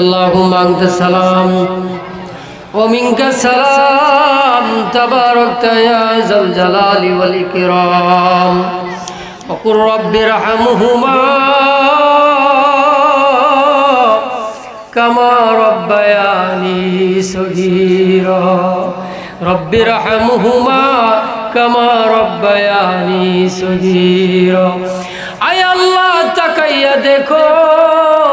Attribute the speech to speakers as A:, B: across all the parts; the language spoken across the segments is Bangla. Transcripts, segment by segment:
A: اللهم أنت السلام ومنك السلام تباركت يا ذا الجلال والإكرام وقل رب ارحمهما كما ربياني صغيرا رب ارحمهما كما ربياني صغيرا أي الله تكيدكم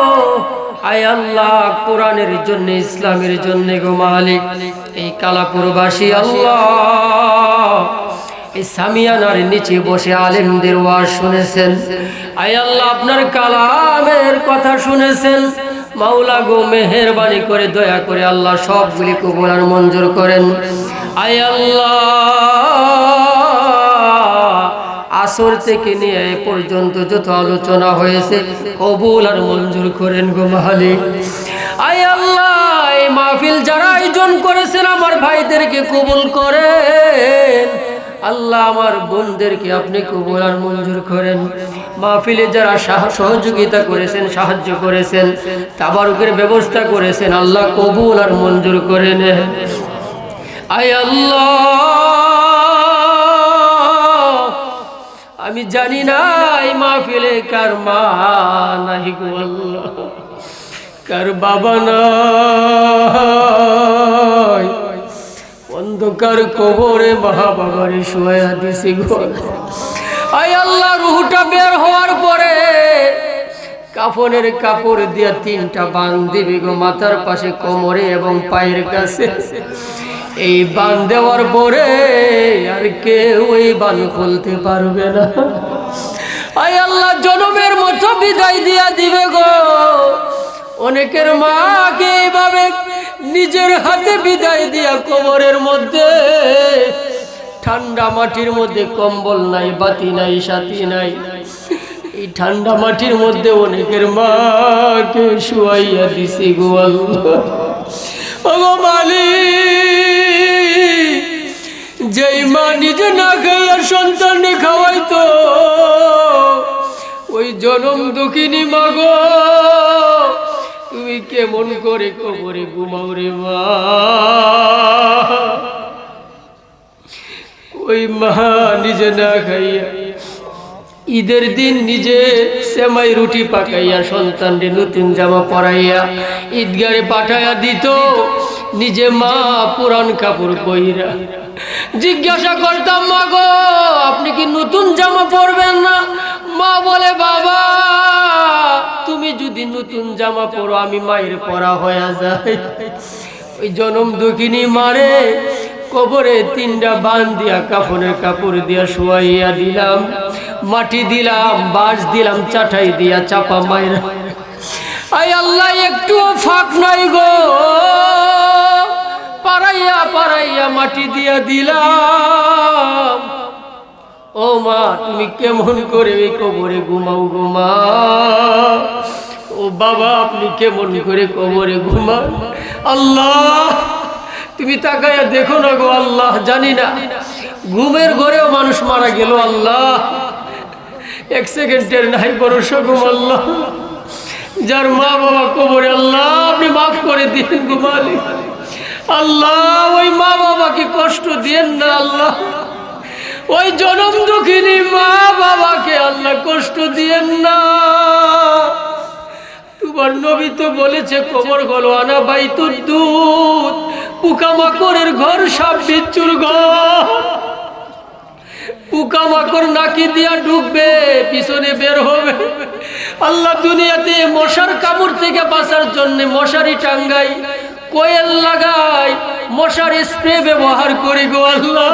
A: আল্লাহ কোরআনের জন্য, ইসলামের জন্য গো মালিক। এই কালাপুরবাসী আল্লাহ, এই সামিয়ানার নিচে বসে আলেমদের ওয়াজ শুনেছেন। আয় আল্লাহ, আপনার কালামের কথা শুনেছেন। মাওলা গো, মেহেরবানি করে, দয়া করে আল্লাহ সবগুলি কবুল আর মঞ্জুর করেন। আয় আল্লাহ আসর থেকে নিয়ে এ পর্যন্ত যত আলোচনা হয়েছে, কবুল আর মঞ্জুর করেন গো মালিক আয় আল্লাহ, এই মাহফিল যারা আয়োজন করেছেন, আমার ভাইদেরকে কবুল করেন। আল্লাহ আমার বোনদেরকে আপনি কবুল আর মঞ্জুর করেন। মাহফিলে যারা সহযোগিতা করেছেন, সাহায্য করেছেন, তাবারুকের ব্যবস্থা করেছেন, আল্লাহ কবুল আর মঞ্জুর করে নেন আয় আল্লাহ। আমি জানি না এই মাহফিলে কার মা নাই কার বাবা নাই। অন্ধকার কবরে মা বাবারে শোয়া দিছি গো আল্লাহ, রুহটা বের হওয়ার পরে কাফনের কাপড় দিয়া তিনটা বান দিবি গো মাথার পাশে কোমরে এবং পায়ের কাছে। এই বান দেওয়ার পরে আর কেউ এই বান খুলতে পারবে না। আয় আল্লাহ, জনমের মতো বিদায় দিয়া দিবে গো। অনেকের মাকে এইভাবে নিজের হাতে বিদায় দিয়া কোমরের মধ্যে, ঠান্ডা মাটির মধ্যে কম্বল নাই, বাতি নাই, সাথী নাই। এই ঠান্ডা মাটির মধ্যে অনেকের মাকে শুয়াইয়া দিছি গো আল্লাহ। মালিক! যেই মা নিজে না খাইয়া সন্তানকে খাওয়াইতো, ওই জনম দুঃখিনী মাগো, তুমি কেমন করে কবরে ঘুমাও রে মা? ওই মা নিজে না খাইয়া ঈদের দিন নিজে সেমাই রুটি পাকাইয়া সন্তানকে নতুন জামা পরাইয়া ঈদগারে পাঠাইয়া দিত, নিজে মা পুরান কাপড় কইরা জিজ্ঞাসা করতাম, মা গো, আপনি কি নতুন জামা পরবেন না? মা বলে, বাবা, তুমি যদি নতুন জামা পরো, আমি মায়ের পরা হয়ে যায় ওই জনম দুঃখিনী মারে কবরে তিনটা বান দিয়া কাফনের কাপড় দিয়া শুয়াইয়া দিলাম, মাটি দিলাম, বাঁশ দিলাম, চাটাই দিয়া চাপা মায়ের। আই আল্লাহ একটু ফাঁক নাই গো। পারাইয়া পারাইয়া মাটি দিয়া দিলাম। ও মা, তুমি কেমন করে এই কবরে ঘুমাও গো মা? ও বাবা, আপনি কেমন করে কবরে ঘুমান? আল্লাহ, তুমি তাকাইয়া দেখো না গো, আল্লাহ জানি না। ঘুমের ঘরেও মানুষ মারা গেল, আল্লাহ। এক সেকেন্ডের নাই ভরসা ঘুম, আল্লাহ। যার মা বাবা কবরে, আল্লাহ, আপনি মাফ করে দিন ঘুমালি আল্লাহ, ওই মা বাবাকে কষ্ট দিয়েন না আল্লাহ। ওই জনম দুঃখিনী মা বাবাকে আল্লাহ কষ্ট দিয়েন না। তোমার নবী তো বলেছে, কবর হলো আনা বাই দুধ। পোকামাকড়ের ঘর সাপ বিচ্ছুর ঘর। পোকামাকড় নাকি দিয়া ডুববে, পিছনে বের হবে। আল্লাহ দুনিয়াতে মশার কামড় থেকে বাঁচার জন্য মশারি টাঙ্গাই। কোয়েল লাগাই মশার স্প্রে ব্যবহার করি গো আল্লাহ।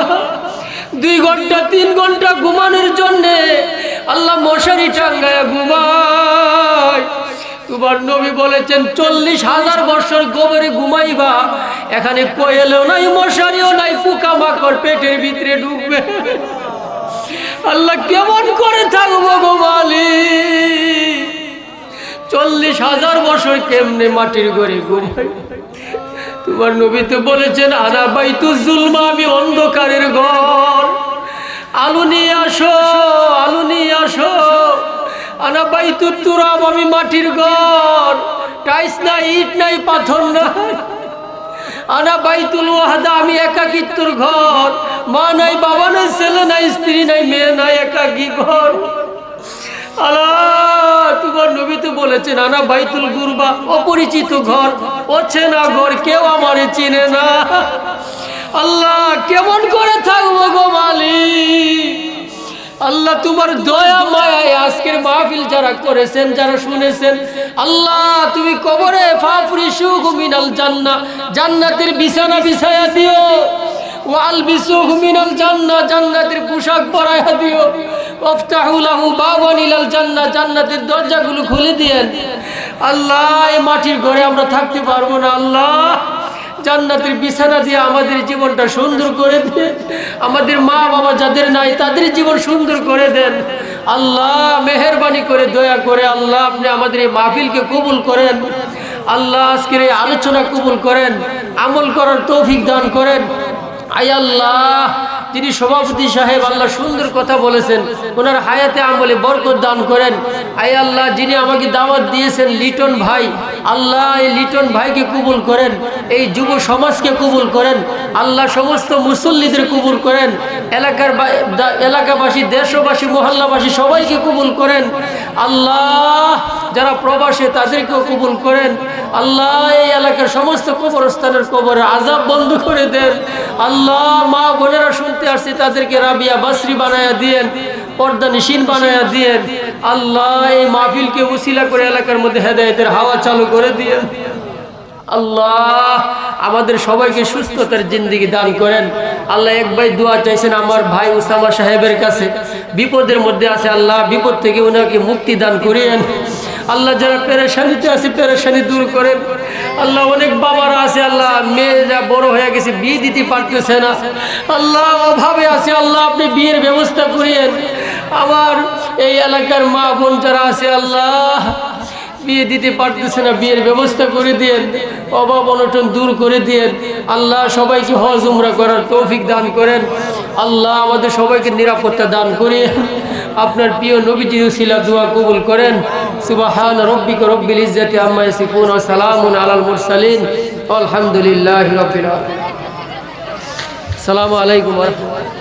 A: দুই ঘণ্টা, তিন ঘণ্টা ঘুমানোর জন্যে আল্লাহ মশারি টাঙ্গায় ঘুমায়। তোমার নবী বলেছেন, চল্লিশ হাজার বছর গোবরে ঘুমাইবা, এখানে কোয়েলও নাই, মশারিও নাই পোকা মাকড় পেটের ভিতরে ঢুকবে। আল্লাহ কেমন করে থাকব গো মালিক? চল্লিশ হাজার বছর কেমনে মাটির ঘরে ঘুমাই তোমার নবী তো বলেছেন আনা বাইতু জুলমা আমি অন্ধকারের ঘর। আলু নিয়ে আসো, আলু নিয়ে আসো। আনা বাইতু তুরাব, আমি মাটির ঘর। টাইস নাই, ইট নাই, পাথর নাই। আনা বাইতুল ওয়াহাদা, আমি একাকিত্বর ঘর। মা নাই, বাবা নাই, ছেলে নাই, স্ত্রী নাই, মেয়ে নাই, একাকি ঘর। আল্লাহ তোমার দয়া, মায়ায় আজকের মাহফিল যারা করেছেন, যারা শুনেছেন, আল্লাহ, তুমি কবরে ফাফরি সুখ মিনাল জান্না জান্নাতের বিছানা বিছায়া দিও। ওয়াল বিসুখ মিনাল জান্না জান্নাতের পোশাক পরাইয়া দিও। জান্নাতের দরজাগুলো খুলে আল্লাহ, এই মাটির ঘরে আমরা থাকতে না, আল্লাহ। জান্নাতের বিছানা দিয়ে আমাদের জীবনটা সুন্দর করে দেন আমাদের মা বাবা যাদের নাই, তাদের জীবন সুন্দর করে দেন। আল্লাহ, মেহরবানি করে, দয়া করে আল্লাহ, আপনি আমাদের এই মাহফিলকে কবুল করেন। আল্লাহ, আজকের এই আলোচনা কবুল করেন। আমল করার তৌফিক দান করেন। আই আল্লাহ যিনি সভাপতি সাহেব আল্লাহ সুন্দর কথা বলেছেন। ওনার হায়াতে আমলে বরকত দান করেন। আয় আল্লাহ, যিনি আমাকে দাওয়াত দিয়েছেন লিটন ভাই, আল্লাহ এই লিটন ভাইকে কবুল করেন, এই যুব সমাজকে কবুল করেন, আল্লাহ সমস্ত মুসল্লিদের কবুল করেন, এলাকার এলাকাবাসী, দেশবাসী, মহল্লাবাসী সবাইকে কবুল করেন। আল্লাহ, যারা প্রবাসে, তাদেরকেও কবুল করেন। আল্লাহ, এই এলাকার সমস্ত কবরস্থানের কবরে আজাব বন্ধ করে দেন। আল্লাহ, মা বোনেরা শুনতে আসছে, তাদেরকে রাবিয়া বাসরি বানায়া দিয়েন, পর্দা নিশিন বানায়া দিয়েন। আল্লাহ, এই মাহফিলকে উসিলা করে এলাকার মধ্যে হেদায়তের হাওয়া চালু করে দিয়েন। আল্লাহ আমাদের সবাইকে সুস্থতার জিন্দিগি দান করেন। আল্লাহ এক ভাই দোয়া চাইছেন আমার ভাই উসামা সাহেবের কাছে। বিপদের মধ্যে আছে আল্লাহ, বিপদ থেকে ওনাকে মুক্তি দান করিয়েন আল্লাহ যারা পেরেশানিতে আছে, পেরেশানি দূর করেন। আল্লাহ অনেক বাবারা আছে, আল্লাহ মেয়েরা বড় হয়ে গেছে, বিয়ে দিতে পারতেছে না। আল্লাহ অভাবে আছে, আল্লাহ আপনি বিয়ের ব্যবস্থা করিয়েন আমার এই এলাকার মা বোন যারা আছে, আল্লাহ বিয়ে দিতে পারতেছে না, বিয়ের ব্যবস্থা করে দিয়েন, অভাব অনটন দূর করে দিয়েন। আল্লাহ সবাইকে হজ উমরা করার তৌফিক দান করেন। আল্লাহ আমাদের সবাইকে নিরাপত্তা দান করে আপনার প্রিয় নবীজি উসিলা দোয়া কবুল করেন। সুবাহান রব্বিক রব্বিল ইজ্জাতি আম্মা ইয়াসিফুন ওয়া সালামুন আলাল মুরসালিন। আলহামদুলিল্লাহি রাব্বিল আলামিন। আসসালামু আলাইকুম ওয়া রাহমাতুল্লাহ।